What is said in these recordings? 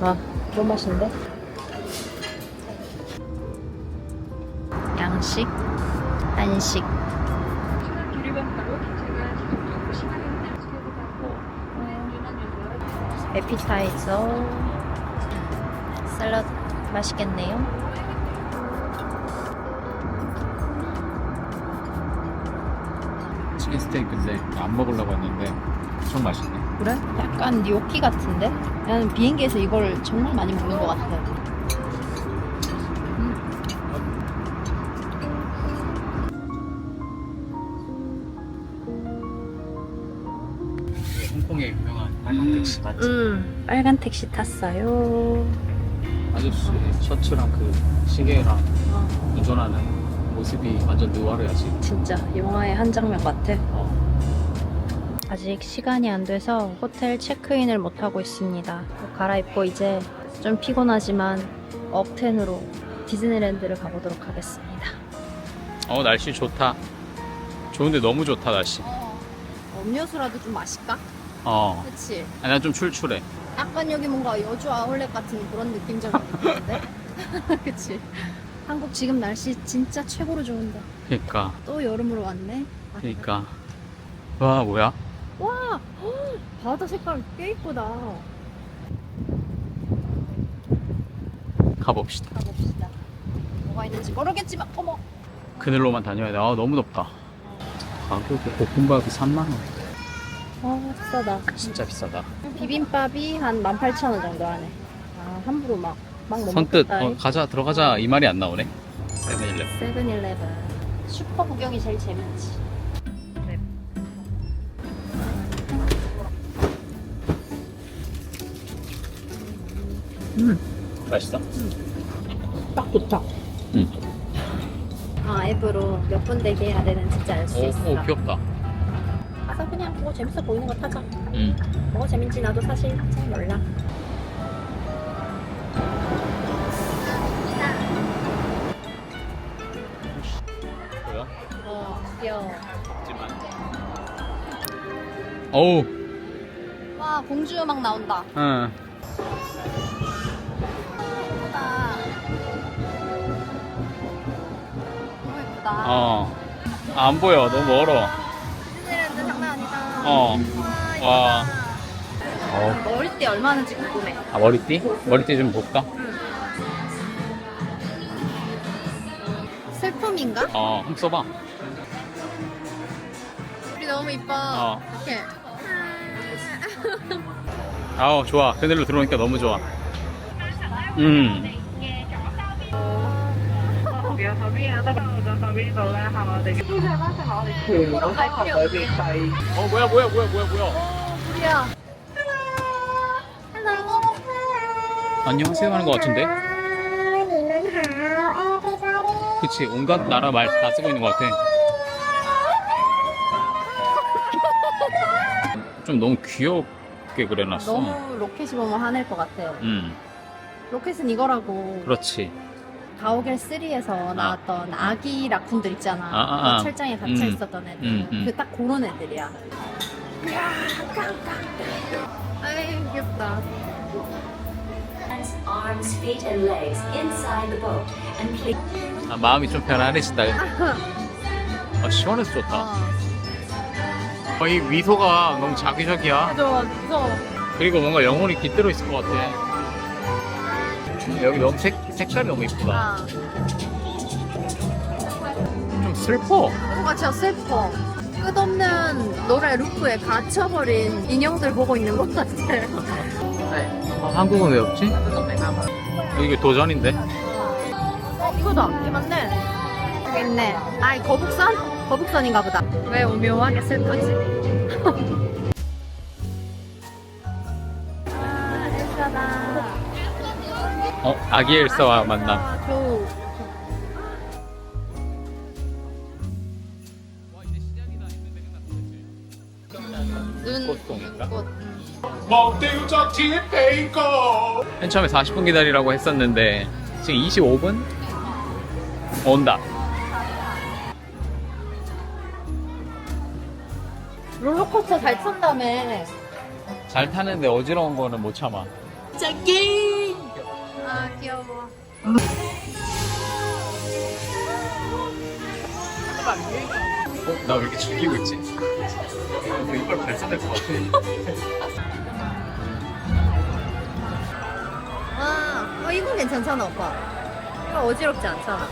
아, 너무 맛있는데? 양식, 한식. 에피타이저, 샐러드 맛있겠네요. 스테이크인데 안 먹으려고 했는데 엄청 맛있네. 그래? 약간 gnocchi 같은데? 나는 비행기에서 이걸 정말 많이 먹는 것 같아. 홍콩의 유명한 빨간 택시 맞지? 음, 빨간 택시 탔어요. 아저씨 셔츠랑 그 시계랑 어, 운전하는 모습이 완전 느와르야지. 진짜 영화의 한 장면 같아. 어. 아직 시간이 안 돼서 호텔 체크인을 못 하고 있습니다. 옷 갈아입고 이제 좀 피곤하지만 업텐으로 디즈니랜드를 가보도록 하겠습니다. 어 날씨 좋다. 좋은데 너무 좋다 날씨. 음료수라도 좀 마실까? 어. 그치? 아, 난좀 출출해. 약간 여기 뭔가 여주 아울렛 같은 그런 느낌 좀 있는데? 그치? 한국 지금 날씨 진짜 최고로 좋은데 그니까 또 여름으로 왔네? 아, 그니까 와 뭐야? 와! 헉, 바다 색깔 꽤 이쁘다 가봅시다. 가봅시다 뭐가 있는지 모르겠지만 어머! 그늘로만 다녀야 돼. 아 너무 덥다. 가격이 볶음밥이 3만 원. 아 비싸다 진짜 비싸다. 비빔밥이 한 18,000원 정도 하네 아 함부로 막, 막 너무 선뜻 어, 가자 들어가자 이 말이 안 나오네. 세븐일레븐. 세븐일레븐 슈퍼 구경이 제일 재밌지 맛있어? 딱 좋다 응. 아 앱으로 몇분 대기 해야 되는지 진짜 알수 오, 있어 오 귀엽다. 가서 그냥 뭐 재밌어 보이는 거 타자 응. 뭐가 재밌지 나도 사실 잘 몰라 뭐야? 어 귀여워 하지만. 어우. 와 공주 음악 나온다 응. 어. 아, 안 보여. 너무 멀어. 디즈니랜드 장난 아니다 어. 와 와. 예쁘다 어. 머리띠 얼마는지 궁금해 아 머리띠? 머리띠 좀 볼까? 슬픔인가? 어. 한번 써봐. 우리 너무 이뻐 어. 이렇게 아우 좋아. 그늘로 들어오니까 너무 좋아. 음. 邊後邊有得就後 저기 놀래하면 되게 풍선 하지 마. 그, 어서 멀리 빠이. 어, 뭐야, 뭐야, 뭐야, 뭐야, 뭐야. 우리야. 안녕하세요 하는 것 같은데? 그치, 온갖 나라 말 다 쓰고 있는 것 같아. 좀 너무 귀엽게 그려놨어. 너무 로켓이 보면 화낼 것 같아요. 음, 로켓은 이거라고. 그렇지. 가오갤 3에서 나왔던 아 기 라쿤들 있잖아. 아, 아, 아. 그 철장에 갇혀 음. 있었던 애들. 음, 음. 그 딱 그런 애들이야. 이야, 깡깡. 아이, 귀엽다. Hands, arms, feet, and legs inside the boat, and please. 아, 마음이 좀 편안해진다. 아, 시원해서 좋다. 어. 어, 이 미소가 너무 자기적이야. 저 무서워. 그리고 뭔가 영혼이 깃들어 있을 것 같아. 여기 너무 색, 색깔이 너무 이쁘다. 아, 좀 슬퍼. 뭔가 진짜 슬퍼. 끝없는 노래 루프에 갇혀버린 인형들 보고 있는 것 같아. 아, 한국은 왜 없지? 이게 도전인데? 어, 이거다. 이 맞네. 여기 있네. 아, 이 거북선? 거북선인가 보다. 왜 오묘하게 슬프지? 어, 아기 엘사와 만남. 아, 저 눈, 꽃송인가? 꽃. 음. 맨 처음에 40분 기다리라고 했었는데 지금 25분? 온다. 롤러코스터 잘 탄다며. 잘 타는데 어지러운 거는 못 참아. 아 귀여워. 어? 나 왜 이렇게 즐기고 있지? 어, 이빨 발사될 것 같아. 아, 어, 이건 괜찮잖아 오빠. 이거 어지럽지 않잖아.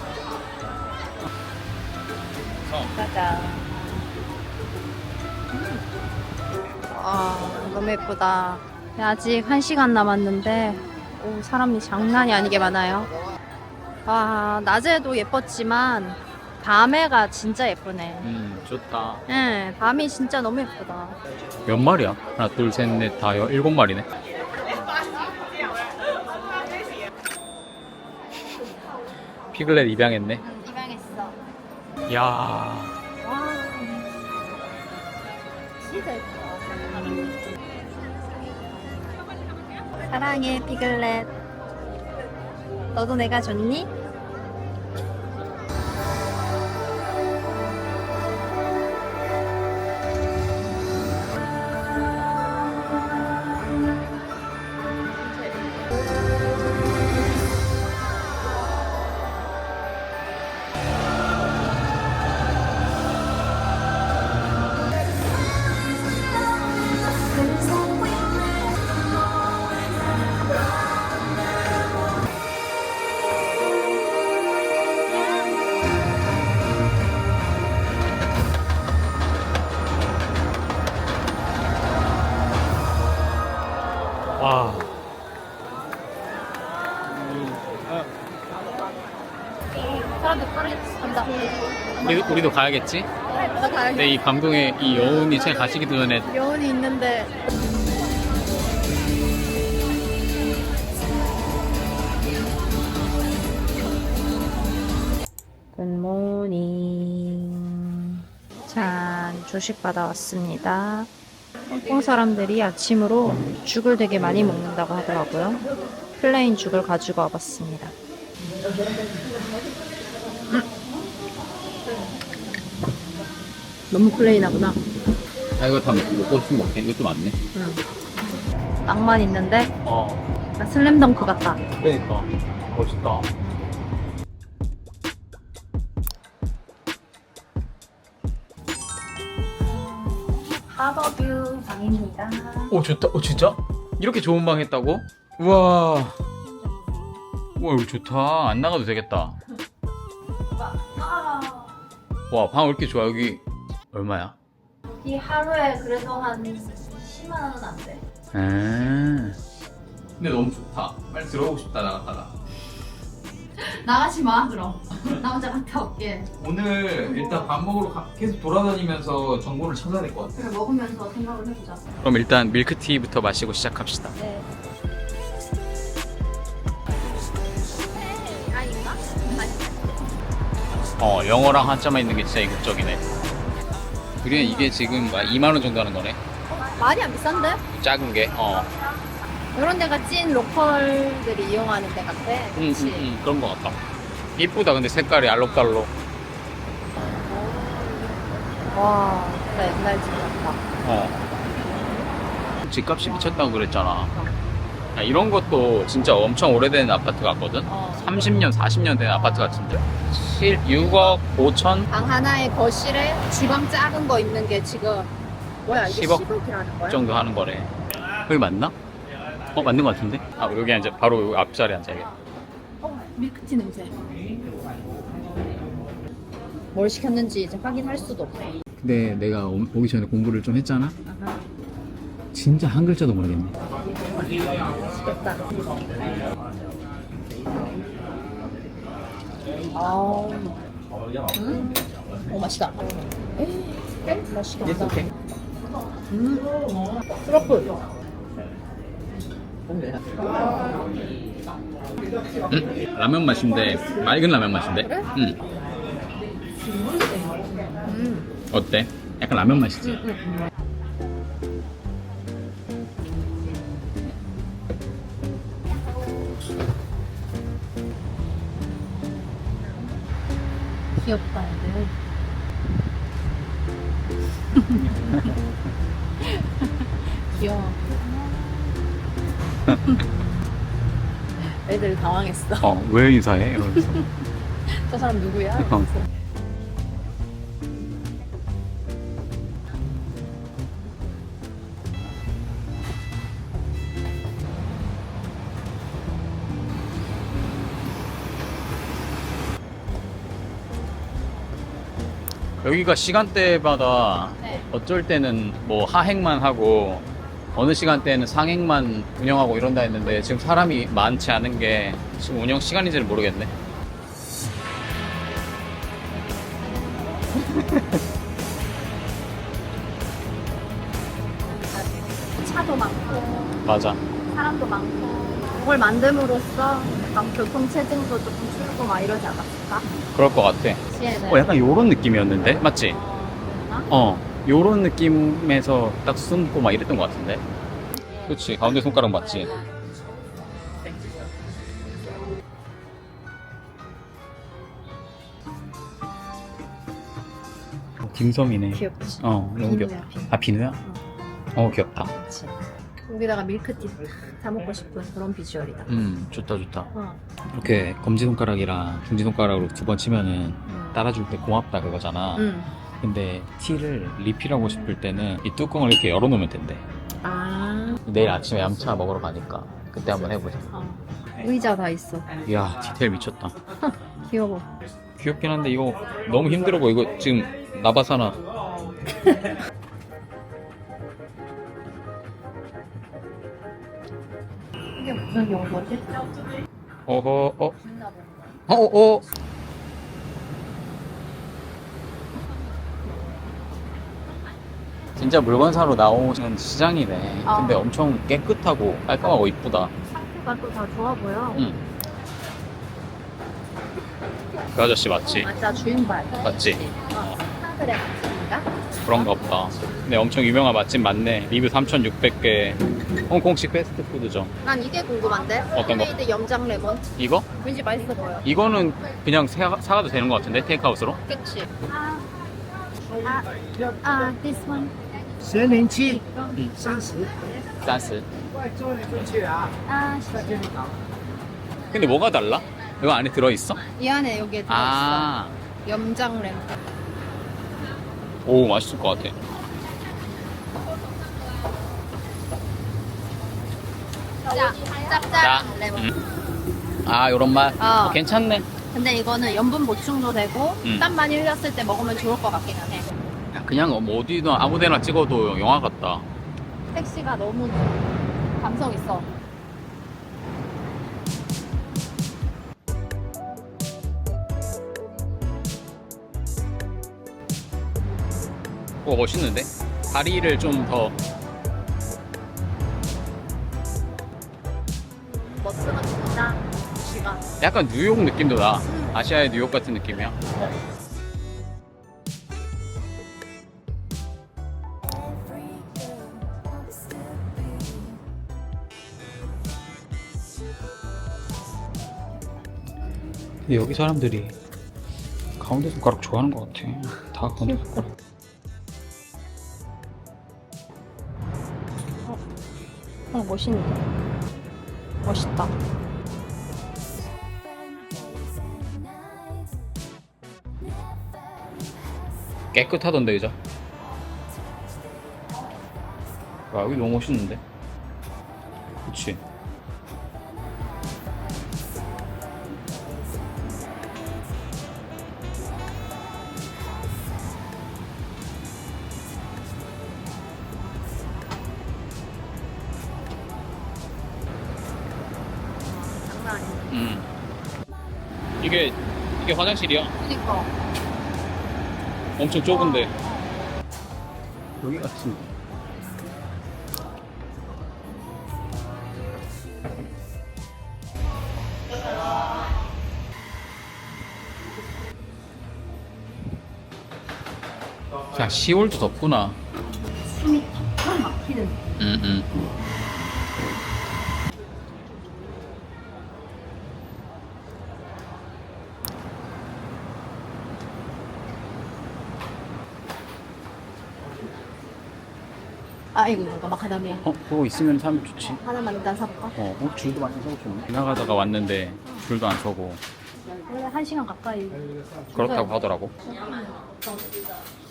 어. 짜잔. 아 너무 예쁘다. 네, 아직 한 시간 남았는데 오, 사람이 장난이 아니게 많아요. 아 낮에도 예뻤지만 밤에가 진짜 예쁘네. 음, 좋다. 응, 밤이 진짜 너무 예쁘다. 몇 마리야? 하나, 둘, 셋, 넷, 다 여, 일곱 마리네. 피글렛 입양했네. 입양했어. 이야. 사랑해, 피글렛. 너도 내가 좋니? 우리도, 가야겠지? 근데 이 감동의 이 여운이 채 가시기 전에 여운이 있는데. 굿모닝. 짠, 조식 받아왔습니다. 홍콩 사람들이 아침으로 죽을 되게 많이 먹는다고 하더라고요. 플레인 죽을 가지고 와봤습니다. 음. 너무 플레인하구나. 아 이거 다 먹고 싶으면 먹게 이것도 많네. 낭만 있는데? 어. 약간 슬램덩크 같다. 그러니까. 멋있다. 하버뷰 방입니다. 오 좋다. 오 진짜? 이렇게 좋은 방 했다고? 우와. 우와 이거 좋다. 안 나가도 되겠다. 와 방 왜 이렇게 좋아 여기 얼마야? 이 하루에 그래도 한 10만 원은 안 돼. 음 근데 너무 좋다 빨리 들어오고 싶다 나갔다가 나가지 마 그럼. 나 혼자 갔다 올게. 오늘 일단 밥 먹으러 가- 계속 돌아다니면서 정보를 찾아야 될 것 같아 그래 먹으면서 생각을 해보자. 그럼 일단 밀크티부터 마시고 시작합시다 네. 어 영어랑 한자만 있는 게 진짜 이국적이네 우리는 이게 지금 2만 원 정도 하는 거네 많이 안 비싼데? 작은 게 어 이런 데가 찐 로컬들이 이용하는 데 같아. 응, 그치? 응, 응, 그런 것 같다 이쁘다 근데 색깔이 알록달록 와, 진짜 옛날 집 같다. 어 집값이 미쳤다고 그랬잖아 야, 이런 것도 진짜 엄청 오래된 아파트 같거든 어. 30년 40년 된 아파트 같은데 7, 6억 5천 방 하나에 거실에 주방 작은 거 있는 게 지금 뭐야 이게 10억 10억이라는 거야? 정도 하는 거래 여기 맞나? 어 맞는 것 같은데? 아 여기 앉아 바로 여기 앞자리에 앉아야겠다 어, 밀크티 냄새. 뭘 시켰는지 이제 확인할 수도 없어. 근데 내가 오- 오기 전에 공부를 좀 했잖아 아하, 진짜 한 글자도 모르겠네 맛있겠다. 아, 음, 오 맛있다. 에이, 맛있겠다. 음, 트러플. 응? 라면 맛인데 맑은 라면 맛인데? 응 음, 어때? 약간 라면 맛이지? 애들 당황했어. 어, 왜 인사해? 이러면서. 저 사람 누구야? 어. 여기가 시간대마다 네. 어쩔 때는 뭐 하행만 하고 어느 시간대에는 상행만 운영하고 이런다 했는데 지금 사람이 많지 않은 게 지금 운영 시간인지는 모르겠네. 차도 많고 맞아. 사람도 많고 이걸 만듦으로써 약간 교통체증도 조금 줄고 막 이러지 않았을까? 그럴 것 같아. 시에는 어, 약간 요런 느낌이었는데? 맞지? 어? 어, 요런 느낌에서 딱 숨고 막 이랬던 것 같은데? 그치, 가운데 손가락 맞지? 딤섬이네. 귀엽지? 어, 너무 비누야, 귀엽다. 비누. 아, 비누야? 어, 귀엽다. 그치. 여기다가 밀크티 다 먹고 싶은 그런 비주얼이다. 음, 좋다, 좋다. 어. 이렇게 검지 손가락이랑 중지 손가락으로 두 번 치면은 음. 따라줄 때 고맙다 그거잖아. 음. 근데 티를 리필하고 싶을 때는 이 뚜껑을 이렇게 열어놓으면 된대. 아. 내일 아침에 얌차 먹으러 가니까 그때 한번 해보자. 어. 의자 다 있어. 이야 디테일 미쳤다. 귀여워. 귀엽긴 한데 이거 너무 힘들어 보여. 이거 지금 나바사나. 이게 무슨 용어지? 어허 어. 어 어. 어. 진짜 물건 사러 나오는 시장이네. 어. 근데 엄청 깨끗하고 깔끔하고 이쁘다. 상태가 또 다 좋아 보여. 응. 그 아저씨 맞지? 맞아 주인발. 맞지? 어. 하늘의 맛인가? 그런가 보다. 근데 엄청 유명한 맛집 맞네. 리뷰 3,600개. 홍콩식 패스트푸드점. 난 이게 궁금한데. 어떤 거? 홈메이드 염장 레몬. 이거? 왠지 맛있어 보여. 이거는 그냥 사, 사가도 되는 것 같은데 테이크아웃으로? 그치? 아, 아, 아, this one. 十零七，三十。 짠스. 出去啊！ 아, 근데 뭐가 달라? 이거 안에 들어있어? 이 안에 여기에 들어있어. 아, 염장 레몬. 오 맛있을 것 같아. 짭, 짭짤한 레몬. 음. 아, 요런 맛. 어. 어, 괜찮네. 근데 이거는 염분 보충도 되고 음. 땀 많이 흘렸을 때 먹으면 좋을 것 같기는 해. 그냥 뭐 어디나 아무데나 찍어도 영화 같다. 택시가 너무 감성 있어. 오 멋있는데? 다리를 좀더 진짜 시가. 약간 뉴욕 느낌도 나. 아시아의 뉴욕 같은 느낌이야. 근데 여기 사람들이 가운데 손가락 좋아하는 것 같아. 다 가운데 손가락. 어, 멋있는데. 멋있다. 깨끗하던데 그죠? 와 여기 너무 멋있는데? 그치? 화장실이야? 그니까. 엄청 좁은데 여기 같은 자 10월도 덥구나 숨이 턱턱 막히는. 음, 음. 아 이거 이거 마카다미아. 어 그거 있으면 사면 좋지. 하나만 일단 사볼까? 어, 어 줄도 많이 서고 좋네. 지나가다가 왔는데 줄도 안 서고 원래 한 시간 가까이. 그렇다고 하더라고.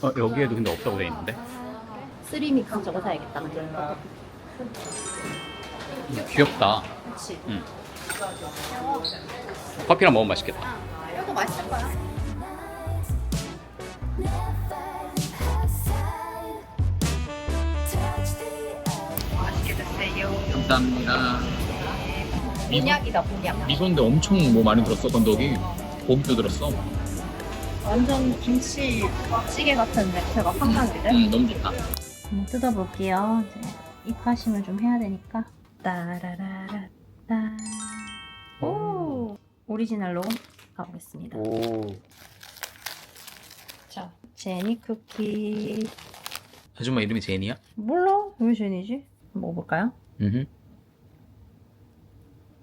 어 여기에도 근데 없다고 돼 있는데. 쓰리믹스 저거 사야겠다. 음, 귀엽다. 그렇지. 응. 커피랑 먹으면 맛있겠다. 이거 맛있을 거야. 감사합니다. 곤약이다 곤약. 이건데 엄청 뭐 많이 들었어 건더기. 고기도 들었어. 완전 김치 찌개 같은 냄새가 확 나는데? 음 너무 좋다. 한번 뜯어볼게요. 이제 입하심을 좀 해야 되니까. 따라라라 따. 오! 오리지널로 가보겠습니다. 오. 자, 제니 쿠키. 아줌마 이름이 제니야? 몰라? 왜 제니지? 먹어볼까요? 음.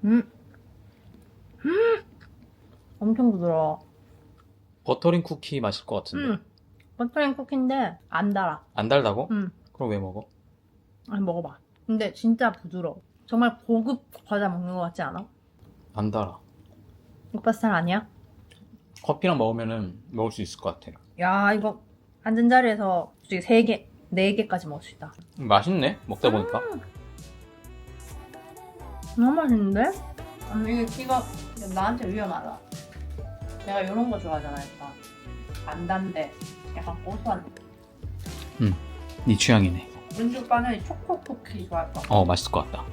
음! 음! 엄청 부드러워. 버터링 쿠키 맛일 것 같은데. 음! 버터링 쿠키인데 안 달아. 안 달다고? 음. 그럼 왜 먹어? 아니 먹어봐. 근데 진짜 부드러워. 정말 고급 과자 먹는 것 같지 않아? 안 달아. 오빠 스타일 아니야? 커피랑 먹으면은 먹을 수 있을 것 같아. 야 이거 앉은 자리에서 솔직히 3개, 4개까지 먹을 수 있다. 맛있네. 먹다 보니까. 너무 맛있는데? 아니 이게 이거 나한테 위험하다. 내가 이런 거 좋아하잖아 약간 안 단데 약간 고소한. 네 취향이네. 은주 오빠는 이 초코 쿠키 좋아할 거. 어 맛있을 것 같다.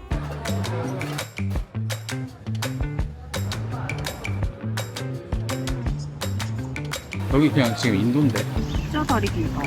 여기 그냥 지금 인도인데. 진짜 다리 길다.